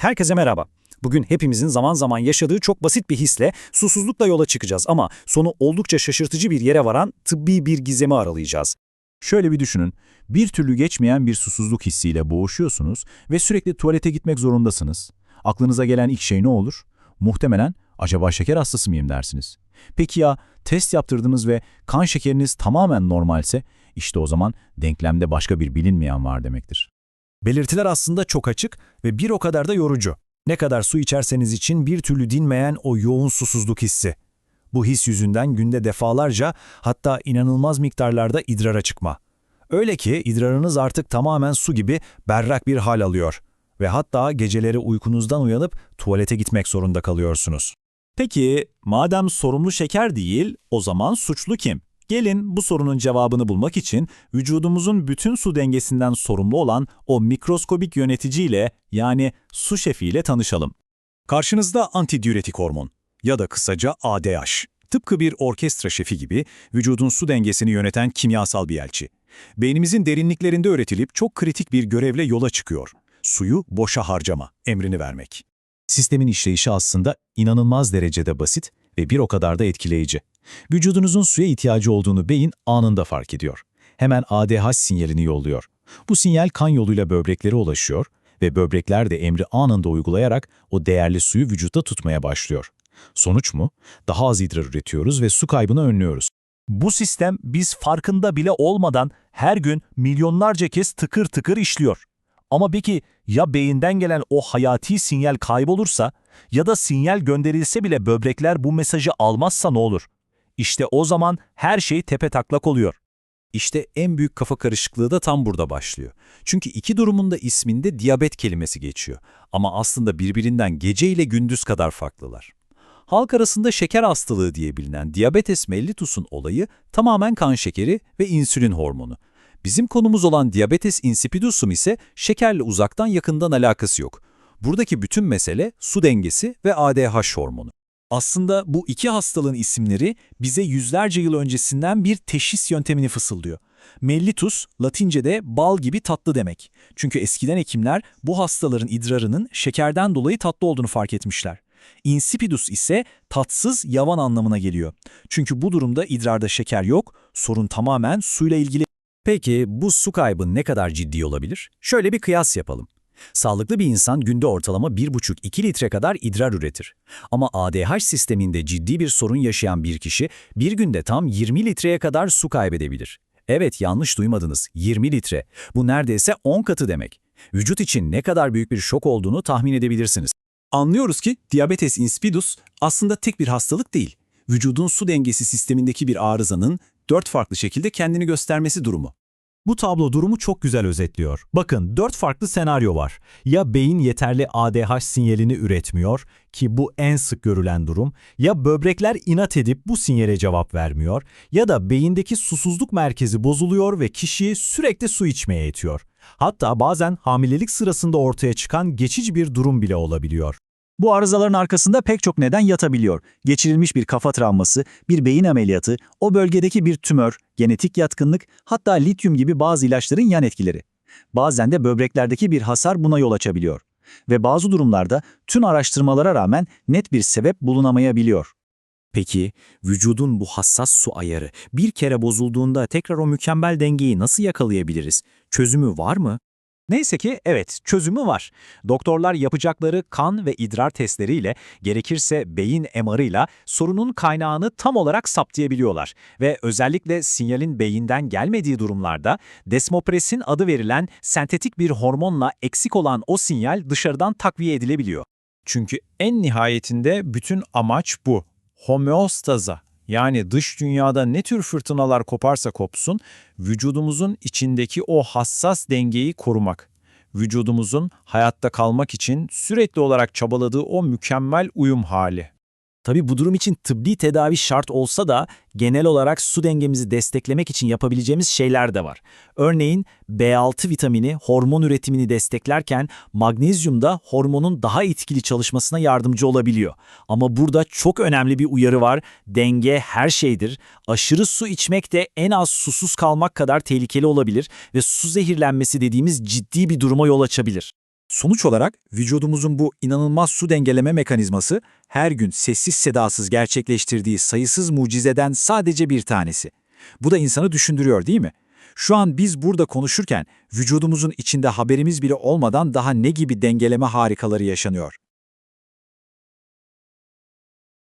Herkese merhaba. Bugün hepimizin zaman zaman yaşadığı çok basit bir hisle susuzlukla yola çıkacağız ama sonu oldukça şaşırtıcı bir yere varan tıbbi bir gizemi aralayacağız. Şöyle bir düşünün, bir türlü geçmeyen bir susuzluk hissiyle boğuşuyorsunuz ve sürekli tuvalete gitmek zorundasınız. Aklınıza gelen ilk şey ne olur? Muhtemelen acaba şeker hastası mıyım dersiniz. Peki ya test yaptırdınız ve kan şekeriniz tamamen normalse, işte o zaman denklemde başka bir bilinmeyen var demektir. Belirtiler aslında çok açık ve bir o kadar da yorucu. Ne kadar su içerseniz için bir türlü dinmeyen o yoğun susuzluk hissi. Bu his yüzünden günde defalarca hatta inanılmaz miktarlarda idrara çıkma. Öyle ki idrarınız artık tamamen su gibi berrak bir hal alıyor ve hatta geceleri uykunuzdan uyanıp tuvalete gitmek zorunda kalıyorsunuz. Peki, madem sorumlu şeker değil, o zaman suçlu kim? Gelin bu sorunun cevabını bulmak için vücudumuzun bütün su dengesinden sorumlu olan o mikroskobik yöneticiyle yani su şefiyle tanışalım. Karşınızda antidiüretik hormon ya da kısaca ADH. Tıpkı bir orkestra şefi gibi vücudun su dengesini yöneten kimyasal bir elçi. Beynimizin derinliklerinde öğretilip çok kritik bir görevle yola çıkıyor. Suyu boşa harcama, emrini vermek. Sistemin işleyişi aslında inanılmaz derecede basit ve bir o kadar da etkileyici. Vücudunuzun suya ihtiyacı olduğunu beyin anında fark ediyor. Hemen ADH sinyalini yolluyor. Bu sinyal kan yoluyla böbreklere ulaşıyor ve böbrekler de emri anında uygulayarak o değerli suyu vücutta tutmaya başlıyor. Sonuç mu? Daha az idrar üretiyoruz ve su kaybını önlüyoruz. Bu sistem biz farkında bile olmadan her gün milyonlarca kez tıkır tıkır işliyor. Ama peki ya beyinden gelen o hayati sinyal kaybolursa ya da sinyal gönderilse bile böbrekler bu mesajı almazsa ne olur? İşte o zaman her şey tepe taklak oluyor. İşte en büyük kafa karışıklığı da tam burada başlıyor. Çünkü iki durumun da isminde diyabet kelimesi geçiyor. Ama aslında birbirinden gece ile gündüz kadar farklılar. Halk arasında şeker hastalığı diye bilinen diabetes mellitus'un olayı tamamen kan şekeri ve insülin hormonu. Bizim konumuz olan diabetes insipidus'um ise şekerle uzaktan yakından alakası yok. Buradaki bütün mesele su dengesi ve ADH hormonu. Aslında bu iki hastalığın isimleri bize yüzlerce yıl öncesinden bir teşhis yöntemini fısıldıyor. Mellitus, Latince'de bal gibi tatlı demek. Çünkü eskiden hekimler bu hastaların idrarının şekerden dolayı tatlı olduğunu fark etmişler. Insipidus ise tatsız, yavan anlamına geliyor. Çünkü bu durumda idrarda şeker yok, sorun tamamen suyla ilgili. Peki bu su kaybı ne kadar ciddi olabilir? Şöyle bir kıyas yapalım. Sağlıklı bir insan günde ortalama 1,5-2 litre kadar idrar üretir. Ama ADH sisteminde ciddi bir sorun yaşayan bir kişi bir günde tam 20 litreye kadar su kaybedebilir. Evet yanlış duymadınız 20 litre. Bu neredeyse 10 katı demek. Vücut için ne kadar büyük bir şok olduğunu tahmin edebilirsiniz. Anlıyoruz ki diabetes insipidus aslında tek bir hastalık değil. Vücudun su dengesi sistemindeki bir arızanın dört farklı şekilde kendini göstermesi durumu. Bu tablo durumu çok güzel özetliyor. Bakın dört farklı senaryo var. Ya beyin yeterli ADH sinyalini üretmiyor ki bu en sık görülen durum. Ya böbrekler inat edip bu sinyale cevap vermiyor. Ya da beyindeki susuzluk merkezi bozuluyor ve kişiyi sürekli su içmeye itiyor. Hatta bazen hamilelik sırasında ortaya çıkan geçici bir durum bile olabiliyor. Bu arızaların arkasında pek çok neden yatabiliyor. Geçirilmiş bir kafa travması, bir beyin ameliyatı, o bölgedeki bir tümör, genetik yatkınlık, hatta lityum gibi bazı ilaçların yan etkileri. Bazen de böbreklerdeki bir hasar buna yol açabiliyor. Ve bazı durumlarda tüm araştırmalara rağmen net bir sebep bulunamayabiliyor. Peki vücudun bu hassas su ayarı bir kere bozulduğunda tekrar o mükemmel dengeyi nasıl yakalayabiliriz? Çözümü var mı? Neyse ki evet çözümü var. Doktorlar yapacakları kan ve idrar testleriyle gerekirse beyin MR'ıyla sorunun kaynağını tam olarak saptayabiliyorlar. Ve özellikle sinyalin beyinden gelmediği durumlarda desmopresin adı verilen sentetik bir hormonla eksik olan o sinyal dışarıdan takviye edilebiliyor. Çünkü en nihayetinde bütün amaç bu. Homeostaza. Yani dış dünyada ne tür fırtınalar koparsa kopsun, vücudumuzun içindeki o hassas dengeyi korumak. Vücudumuzun hayatta kalmak için sürekli olarak çabaladığı o mükemmel uyum hali. Tabi bu durum için tıbbi tedavi şart olsa da genel olarak su dengemizi desteklemek için yapabileceğimiz şeyler de var. Örneğin B6 vitamini hormon üretimini desteklerken magnezyum da hormonun daha etkili çalışmasına yardımcı olabiliyor. Ama burada çok önemli bir uyarı var. Denge her şeydir. Aşırı su içmek de en az susuz kalmak kadar tehlikeli olabilir ve su zehirlenmesi dediğimiz ciddi bir duruma yol açabilir. Sonuç olarak vücudumuzun bu inanılmaz su dengeleme mekanizması her gün sessiz sedasız gerçekleştirdiği sayısız mucizeden sadece bir tanesi. Bu da insanı düşündürüyor değil mi? Şu an biz burada konuşurken vücudumuzun içinde haberimiz bile olmadan daha ne gibi dengeleme harikaları yaşanıyor.